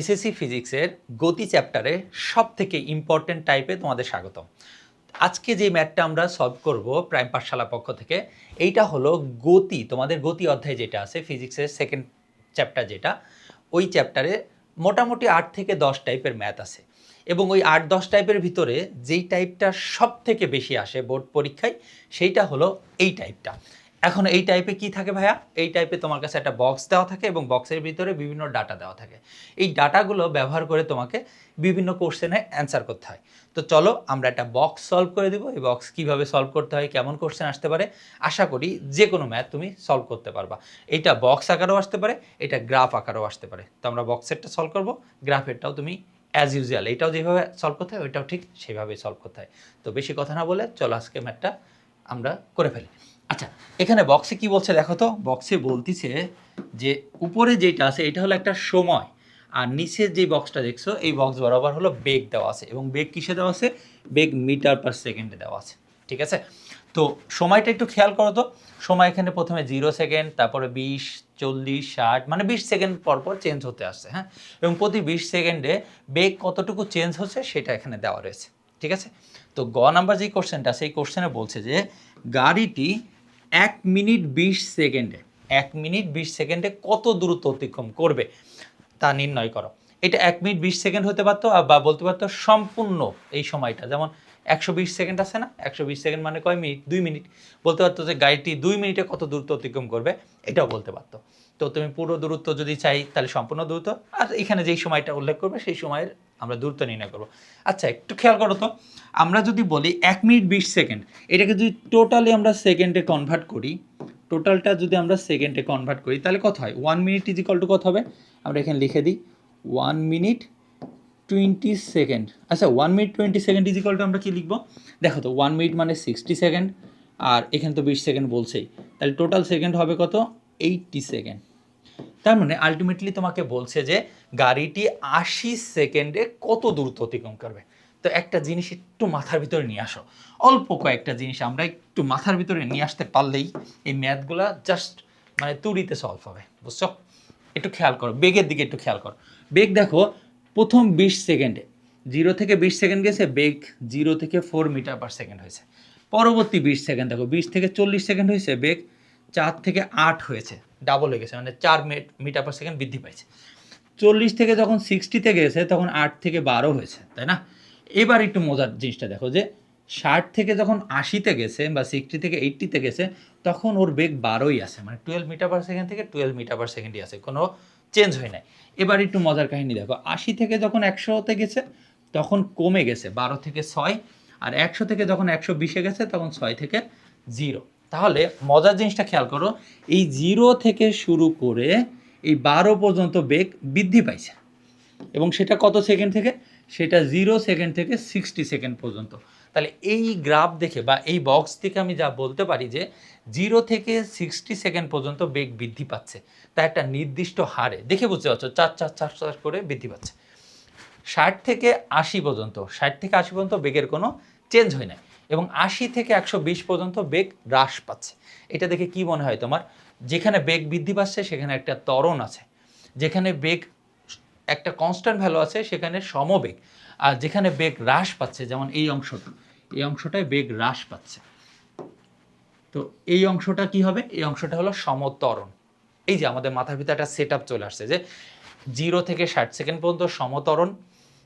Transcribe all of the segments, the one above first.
SSC ফিজিক্সের গতি চ্যাপ্টারে সব থেকে ইম্পর্টেন্ট টাইপে তোমাদের স্বাগতম। আজকে যে ম্যাথটা আমরা সলভ করব প্রাইম পাঠশালা পক্ষ থেকে, এইটা হলো গতি, তোমাদের গতি অধ্যায় যেটা আছে ফিজিক্সের সেকেন্ড চ্যাপ্টার যেটা, ওই চ্যাপ্টারে মোটামুটি আট থেকে দশ টাইপের ম্যাথ আছে। এবং ওই আট দশ টাইপের ভিতরে যেই টাইপটা সব থেকে বেশি আসে বোর্ড পরীক্ষায়, সেইটা হলো এই টাইপটা এখন এই টাইপে কি থাকে ভাইয়া? এই টাইপে তোমার কাছে একটা বক্স দেওয়া থাকে এবং বক্সের ভিতরে বিভিন্ন ডাটা দেওয়া থাকে। এই ডাটাগুলো ব্যবহার করে তোমাকে বিভিন্ন কোশ্চেনে অ্যান্সার করতে হয়। তো চলো আমরা একটা বক্স সলভ করে দেবো। এই বক্স কীভাবে সলভ করতে হয়, কেমন কোশ্চেন আসতে পারে, আশা করি যে কোনো ম্যাথ তুমি সলভ করতে পারবা। এটা বক্স আকারেও আসতে পারে, এটা গ্রাফ আকারেও আসতে পারে। তো আমরা বক্সেরটা সলভ করব গ্রাফেরটাও তুমি অ্যাজ ইউজুয়াল এটাও যেভাবে সলভ করতে হয়, ওইটাও ঠিক সেভাবেই সলভ করতে হয়। তো বেশি কথা না বলে চলো আজকে ম্যাথটা আমরা করে ফেলি। আচ্ছা। এখানে বক্সে কি বলছে দেখো তো? বক্সে বলতিছে যে উপরে যেটা আছে, এটা হলো একটা সময়। আর নিচের যে বক্সটা দেখছ, এই বক্স বরাবর হলো বেগ দেওয়া আছে। এবং বেগ কিসে দেওয়া আছে? বেগ মিটার পার সেকেন্ডে দেওয়া আছে। ঠিক আছে? তো সময়টা একটু খেয়াল করো তো। সময় এখানে প্রথমে জিরো সেকেন্ড তারপরে বিশ, চল্লিশ, ষাট মানে বিশ সেকেন্ড পর পর চেঞ্জ হতে আসছে হ্যাঁ? এবং প্রতি বিশ সেকেন্ডে বেগ কতটুকু চেঞ্জ হচ্ছে, সেটা এখানে দেওয়া রয়েছে। ঠিক আছে? তো গ নাম্বার যে কোশ্চেনটা সেই কোশ্চেনে বলছে যে, গাড়িটি এক মিনিট বিশ সেকেন্ডে, এক মিনিট বিশ সেকেন্ডে কত দূরত্ব অতিক্রম করবে তা নির্ণয় করো। এটা এক মিনিট বিশ সেকেন্ড হতে পারতো বা বলতে পারতো সম্পূর্ণ এই সময়টা। যেমন একশো বিশ সেকেন্ড আছে না? একশো বিশ সেকেন্ড মানে কয় মিনিট? দুই মিনিট। বলতে পারতো যে গাড়িটি দুই মিনিটে কত দূরত্ব অতিক্রম করবে? এটাও বলতে পারতো। তো তুমি পুরো দূরত্ব যদি চাই তাহলে সম্পূর্ণ দূরত্ব। আর এখানে যেই সময়টা উল্লেখ করবে সেই সময়ের আমরা দূরত্ব নির্ণয় করব। আচ্ছা একটু খেয়াল করো তো, আমরা যদি বলি এক মিনিট বিশ সেকেন্ড, এটাকে যদি টোটালি আমরা সেকেন্ডে কনভার্ট করি, টোটালটা যদি আমরা সেকেন্ডে কনভার্ট করি, তাহলে কত হয়? One minute is equal to কত হবে? আমরা এখানে লিখে দিই ওয়ান মিনিট টোয়েন্টি সেকেন্ড আচ্ছা one minute twenty second is equal to আমরা কি লিখব? দেখো তো ওয়ান মিনিট মানে সিক্সটি সেকেন্ড আর এখানে তো বিশ সেকেন্ড বলছেই। তাহলে টোটাল সেকেন্ড হবে কত? এইটটি সেকেন্ড তার মানে আলটিমেটলি তোমাকে বলছে যে গাড়িটি আশি সেকেন্ডে কত দূরত্ব অতিক্রম করবে। তো একটা জিনিস একটু মাথার ভিতরে নিয়ে আসো। অল্প কয়েকটা জিনিস আমরা একটু মাথার ভিতরে নিয়ে আসতে পারলেই এই ম্যাথগুলা জাস্ট মানে তুড়িতে সলভ হবে, বুঝছ? একটু খেয়াল করো, বেগের দিকে একটু খেয়াল করো। বেগ দেখো, প্রথম বিশ সেকেন্ডে জিরো থেকে বিশ সেকেন্ড গেছে, বেগ জিরো থেকে ফোর মিটার পার সেকেন্ড হয়েছে। পরবর্তী বিশ সেকেন্ড দেখো, বিশ থেকে চল্লিশ সেকেন্ড হয়েছে, বেগ চার থেকে আট হয়েছে। ডাবল হয়ে গেছে মানে চার মিটার পার সেকেন্ড বৃদ্ধি পাইছে। চল্লিশ থেকে যখন সিক্সটিতে গেছে তখন আট থেকে বারো হয়েছে তাই না? এবার একটু মজার জিনিসটা দেখো যে ষাট থেকে যখন আশিতে গেছে বা সিক্সটি থেকে এইটটিতে গেছে তখন ওর বেগ বারোই আছে মানে টুয়েলভ মিটার পার সেকেন্ড থেকে টুয়েলভ মিটার পার সেকেন্ডই আছে কোনো চেঞ্জ হয় নাই। এবার একটু মজার কাহিনী দেখো আশি থেকে যখন একশোতে গেছে তখন কমে গেছে বারো থেকে ছয় আর একশো থেকে যখন একশো বিশে গেছে তখন ছয় থেকে জিরো তাহলে মজার জিনিসটা খেয়াল করো, এই জিরো থেকে শুরু করে এই বারো পর্যন্ত বেগ বৃদ্ধি পাইছে। এবং সেটা কত সেকেন্ড থেকে? সেটা জিরো সেকেন্ড থেকে সিক্সটি সেকেন্ড পর্যন্ত। তাহলে এই গ্রাফ দেখে বা এই বক্স থেকে আমি যা বলতে পারি যে, জিরো থেকে সিক্সটি সেকেন্ড পর্যন্ত বেগ বৃদ্ধি পাচ্ছে। তা একটা নির্দিষ্ট হারে, দেখে বুঝতে পারছ? চার চার চার চার করে বৃদ্ধি পাচ্ছে। ষাট থেকে আশি পর্যন্ত, ষাট থেকে আশি পর্যন্ত বেগের কোনো চেঞ্জ হয় না এবং আশি থেকে একশো বিশ পর্যন্ত বেগ হ্রাস পাচ্ছে। এটা দেখে কি মনে হয় তোমার? যেখানে বেগ বৃদ্ধি পাচ্ছে, সেখানে একটা ত্বরণ আছে। যেখানে বেগ একটা কনস্ট্যান্ট ভ্যালু আছে, সেখানে সমবেগ। আর যেখানে বেগ হ্রাস পাচ্ছে, যেমন এই অংশটা, এই অংশটায় বেগ হ্রাস পাচ্ছে। তো এই অংশটা কি হবে? এই অংশটা হলো সমতরণ। এই যে আমাদের মাথার ভিতরে একটা সেট চলে আসছে যে জিরো থেকে ষাট সেকেন্ড পর্যন্ত সমতরণ,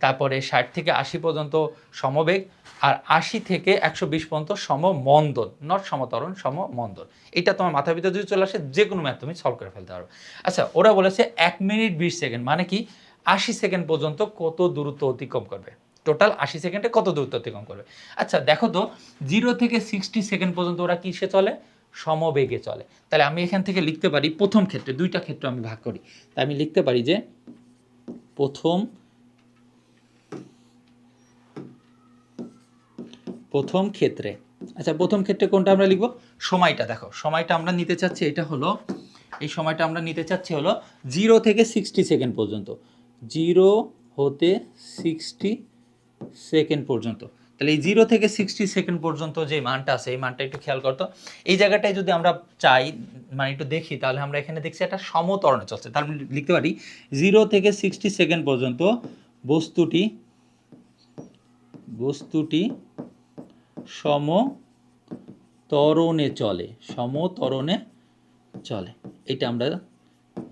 তারপরে ষাট থেকে আশি পর্যন্ত সমবেগ আর আশি থেকে একশো বিশ পর্যন্ত সম সমমন্দন নট সমতরণ সম সমমন্দন। এটা তোমার মাথার ভিতরে যদি চলে আসে যে কোনো ম্যাথ তুমি সলভ করে ফেলতে পারো। আচ্ছা ওরা বলেছে এক মিনিট বিশ সেকেন্ড মানে কি আশি সেকেন্ড পর্যন্ত কত দূরত্ব অতিক্রম করবে? টোটাল আশি সেকেন্ডে কত দূরত্ব অতিক্রম করবে? আচ্ছা দেখো তো জিরো থেকে সিক্সটি সেকেন্ড পর্যন্ত ওরা কিসে চলে? সমবেগে চলে। তাহলে আমি এখান থেকে লিখতে পারি প্রথম ক্ষেত্রে, দুইটা ক্ষেত্র আমি ভাগ করি। তাই আমি লিখতে পারি যে প্রথম প্রথম ক্ষেত্রে। আচ্ছা প্রথম ক্ষেত্রে কোনটা আমরা লিখব? সময়টা, দেখো, সময়টা আমরা নিতে চাচ্ছি, এটা হলো, এই সময়টা আমরা নিতে চাচ্ছি হলো জিরো থেকে সিক্সটি সেকেন্ড পর্যন্ত। জিরো হতে সিক্সটি সেকেন্ড পর্যন্ত। তাহলে এই জিরো থেকে সিক্সটি সেকেন্ড পর্যন্ত যে মানটা আছে, এই মানটা একটু খেয়াল করতো। এই জায়গাটায় যদি আমরা চাই মানে একটু দেখি, তাহলে আমরা এখানে দেখছি একটা সমতরণে চলছে। তাহলে লিখতে পারি, জিরো থেকে সিক্সটি সেকেন্ড পর্যন্ত বস্তুটি বস্তুটি সমতরণে চলে সমতরণে চলে। এটা আমরা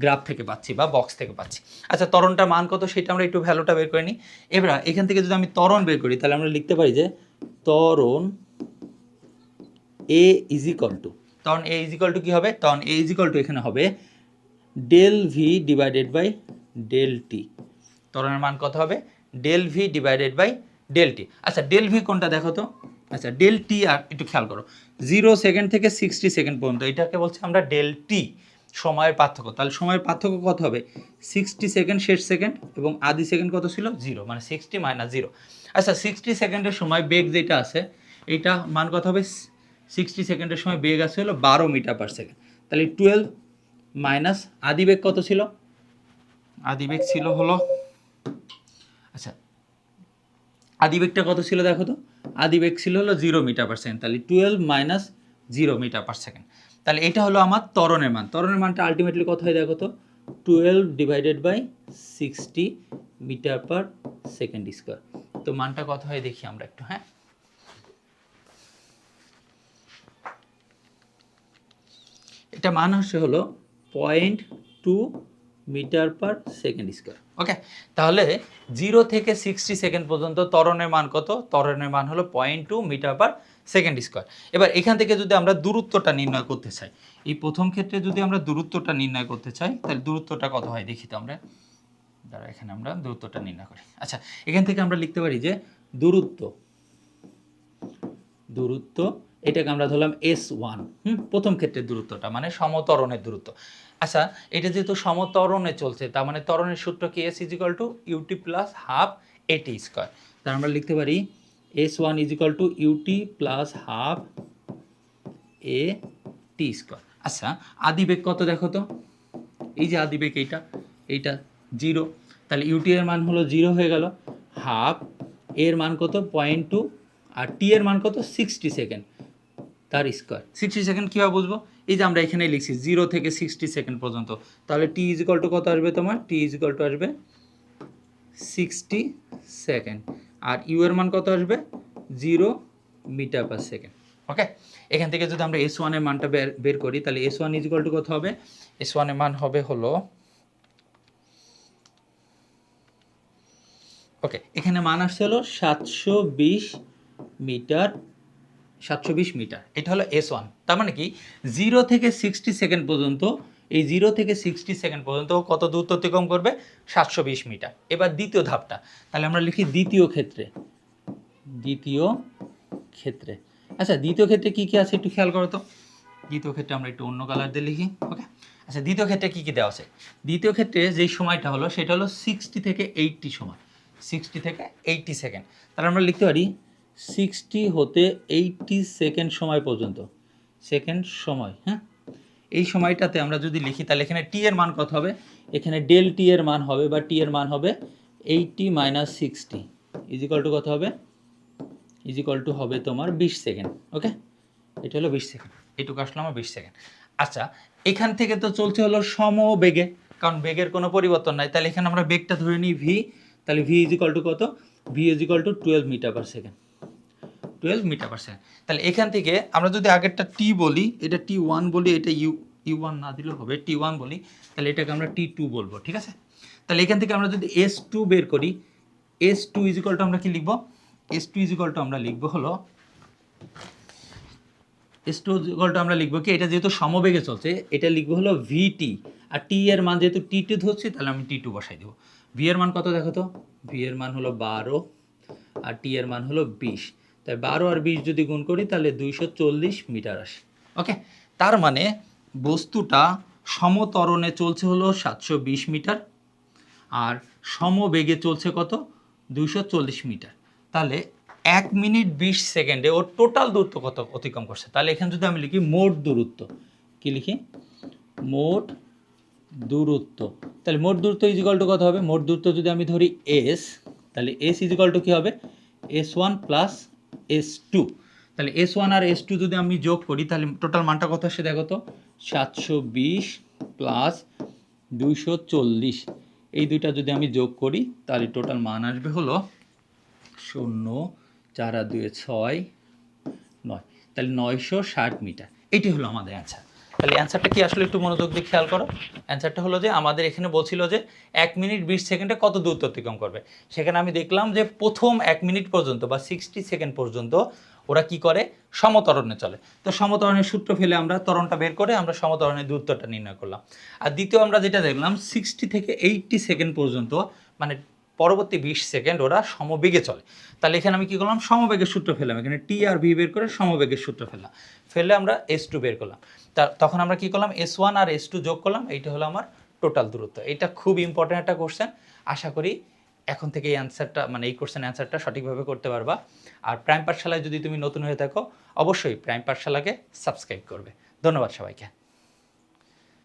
গ্রাফ থেকে পাচ্ছি বা বক্স থেকে পাচ্ছি। আচ্ছা ত্বরণটার মান কত সেটা আমরা একটু ভ্যালুটা বের করে নিই। এবার এখান থেকে যদি আমি তরণ বের করি, তাহলে আমরা লিখতে পারি যে তরণ এ ইজ ইজিকল টু তখন এ ইজ ইজিকল টু কী হবে? তখন এ ইজিকল টু এখানে হবে del V divided by del T তরণের মান কত হবে? Del V divided by del T আচ্ছা ডেল ভি কোনটা দেখো তো? আচ্ছা ডেল টি আর একটু খেয়াল করো। জিরো সেকেন্ড থেকে সিক্সটি সেকেন্ড পর্যন্ত, এটাকে বলছি আমরা ডেল টি, সময়ের পার্থক্য। তাহলে সময়ের পার্থক্য কত হবে? সিক্সটি সেকেন্ড, শেষ সেকেন্ড এবং আদি সেকেন্ড কত ছিল? জিরো মানে সিক্সটি মাইনাস জিরো। আচ্ছা সিক্সটি সেকেন্ডের সময় বেগ যেটা আছে, এইটা মান কত হবে? সিক্সটি সেকেন্ডের সময় বেগ আছে হলো বারো মিটার পার সেকেন্ড। তাহলে টুয়েলভ মাইনাস আদি বেগ কত ছিল? আদি বেগ ছিল হলো আচ্ছা আদিবেগটা কত ছিল দেখো তো? আদিবেগ ছিল হলো জিরো মিটার পার সেকেন্ড তাহলে twelve minus zero metre per second তাহলে এটা হলো আমার ত্বরণের মান। ত্বরণের মানটা আলটিমেটলি কত হয় দেখো তো? Twelve divided by sixty metre per second square তো মানটা কত হয় দেখি আমরা একটু হ্যাঁ? এটা মান হচ্ছে হলো point two metre per second square. Okay তাহলে জিরো থেকে সিক্সটি সেকেন্ড পর্যন্ত ত্বরণের মান কত? ত্বরণের মান হলো point two metre per second square. এবার এখান থেকে যদি আমরা দূরত্বটা নির্ণয় করতে চাই, এই প্রথম ক্ষেত্রে যদি আমরা দূরত্বটা নির্ণয় করতে চাই, তাহলে দূরত্বটা কত হয় দেখি তো আমরা। দাঁড়া, এখানে আমরা দূরত্বটা নির্ণয় করি। আচ্ছা এখান থেকে আমরা লিখতে পারি যে দূরত্ব দূরত্ব, এটাকে আমরা ধরলাম এস ওয়ান হুম, প্রথম ক্ষেত্রে দূরত্বটা মানে সমতরণের দূরত্ব। আচ্ছা এটা যেহেতু সমতরণে চলছে, তার মানে তরণের সূত্র কি? S equal to U T plus half A T square তার আমরা লিখতে পারি S one equal to U T plus half A T square আচ্ছা আদিবেগ কত দেখো তো? এই যে আদিবেগ এইটা এইটা জিরো তাহলে ইউটি এর মান হলো জিরো হয়ে গেল হাফ এর মান কত? পয়েন্ট টু আর টি এর মান কত? সিক্সটি সেকেন্ড তার স্কোয়ার সিক্সটি সেকেন্ড কীভাবে বুঝব? এই যে আমরা এখানে লিখছি জিরো থেকে সিক্সটি সেকেন্ড পর্যন্ত। তাহলে টি ইজিকল টু কত আসবে তোমার? টি ইজিকল টু আসবে সিক্সটি সেকেন্ড আর ইউ এর মান কত আসবে? Zero metre per second okay এখান থেকে যদি আমরা এস ওয়ানের মানটা বের বের করি, তাহলে এস ওয়ান ইজিকল টু কত হবে? এস ওয়ানের মান হবে হলো ওকে এখানে মান আসছে হলো সাতশো বিশ মিটার সাতশো বিশ মিটার। এটা হলো এস ওয়ান। তার মানে কি? জিরো থেকে সিক্সটি সেকেন্ড পর্যন্ত, এই জিরো থেকে সিক্সটি সেকেন্ড পর্যন্ত কত দূরত্ব অতিক্রম করবে? সাতশো বিশ মিটার। এবার দ্বিতীয় ধাপটা। তাহলে আমরা লিখি দ্বিতীয় ক্ষেত্রে। দ্বিতীয় ক্ষেত্রে। আচ্ছা দ্বিতীয় ক্ষেত্রে কী কী আছে একটু খেয়াল করো তো? দ্বিতীয় ক্ষেত্রে আমরা একটু অন্য কালার দিয়ে লিখি ওকে আচ্ছা দ্বিতীয় ক্ষেত্রে কী কী দেওয়া আছে? দ্বিতীয় ক্ষেত্রে যেই সময়টা হলো, সেটা হলো সিক্সটি থেকে এইটটি সময় সিক্সটি থেকে এইটটি সেকেন্ড। তাহলে আমরা লিখতে পারি সিক্সটি হতে এইটটি সেকেন্ড সময় পর্যন্ত। সেকেন্ড সময় হ্যাঁ? এই সময়টাতে আমরা যদি লিখি, তাহলে এখানে টি এর মান কত হবে? এখানে ডেল টি এর মান হবে বা টি এর মান হবে eighty minus sixty. Equal to কত হবে? ইজিকাল টু হবে তোমার বিশ সেকেন্ড, ওকে? এটা হলো বিশ সেকেন্ড। এটুকু আসলো আমার বিশ সেকেন্ড। আচ্ছা এখান থেকে তো চলছে হলো সম বেগে, কারণ বেগের কোনো পরিবর্তন নাই। তাহলে এখানে আমরা বেগটা ধরে নিই ভি তাহলে ভি ইজিকাল টু কত? V equal to twelve metre per second twelve metre per second তাহলে এখান থেকে আমরা যদি আগেরটা টি বলি, এটা টি ওয়ান বলি, এটা ইউ ইউ ওয়ান না দিলেও হবে টি ওয়ান বলি, তাহলে এটাকে আমরা টি টু বলব, ঠিক আছে? তাহলে এখান থেকে আমরা যদি এস টু বের করি এস টু ইজিকাল টু আমরা কি লিখব? এস টু ইজিকাল টু আমরা লিখব হলো এস টু ইজিকাল টু আমরা লিখব কি? এটা যেহেতু সমবেগে চলছে, এটা লিখব হলো ভিটি আর টি এর মান যেহেতু টি টু ধরছি, তাহলে আমি টি টু বসাই দেবো। ভি এর মান কত দেখো তো? ভি এর মান হলো বারো, আর টি এর মান হলো বিশ। তাই বারো আর বিশ যদি গুণ করি, তাহলে দুইশো চল্লিশ মিটার আসে। ওকে তার মানে বস্তুটা সমতরণে চলছে হলো সাতশো বিশ মিটার, আর সমবেগে চলছে কত? দুইশো চল্লিশ মিটার। তাহলে এক মিনিট বিশ সেকেন্ডে ওর টোটাল দূরত্ব কত অতিক্রম করছে? তাহলে এখানে যদি আমি লিখি মোট দূরত্ব, কি লিখি? মোট দূরত্ব। তাহলে মোট দূরত্ব ইজিকাল কত হবে? মোট দূরত্ব যদি আমি ধরি এস তাহলে এস ইজিকাল কী হবে? S one plus S two তাহলে এস ওয়ান আর এস টু যদি আমি যোগ করি, তাহলে টোটাল মানটা কত আসে দেখো তো? সাতশো বিশ প্লাস দুইশো চল্লিশ। এই দুইটা যদি আমি যোগ করি, তাহলে টোটাল মান আসবে হলো শূন্য, চার আর দুয়ে ছয়, নয়। তাহলে নয়শো ষাট মিটার। এটি হলো আমাদের অ্যান্সার তাহলে অ্যান্সারটা কি আসলে একটু মনোযোগ দিয়ে খেয়াল করো? অ্যান্সারটা হলো যে আমাদের এখানে বলছিল যে এক মিনিট বিশ সেকেন্ডে কত দূরত্ব অতিক্রম করবে। সেখানে আমি দেখলাম যে প্রথম এক মিনিট পর্যন্ত বা সিক্সটি সেকেন্ড পর্যন্ত ওরা কি করে? সমতরণে চলে। তো সমতরণের সূত্র ফেলে আমরা ত্বরণটা বের করে আমরা সমতরণের দূরত্বটা নির্ণয় করলাম। আর দ্বিতীয় আমরা যেটা দেখলাম সিক্সটি থেকে এইটটি সেকেন্ড পর্যন্ত মানে পরবর্তী বিশ সেকেন্ড ওরা সমবেগে চলে। তাহলে এখানে আমি কি করলাম? সমবেগের সূত্র ফেললাম। এখানে টি আর ভি বের করে সমবেগের সূত্র ফেললাম। ফেললে আমরা এস টু বের করলাম। তা তখন আমরা কি করলাম? এস ওয়ান আর এস টু যোগ করলাম। এইটা হলো আমার টোটাল দূরত্ব। এটা খুব ইম্পর্ট্যান্ট একটা কোশ্চেন আশা করি এখন থেকে এই অ্যান্সারটা মানে এই কোশ্চেন অ্যান্সারটা সঠিকভাবে করতে পারবা। আর প্রাইম পাঠশালায় যদি তুমি নতুন হয়ে থাকো, অবশ্যই প্রাইম পাঠশালাকে সাবস্ক্রাইব করবে। ধন্যবাদ সবাইকে।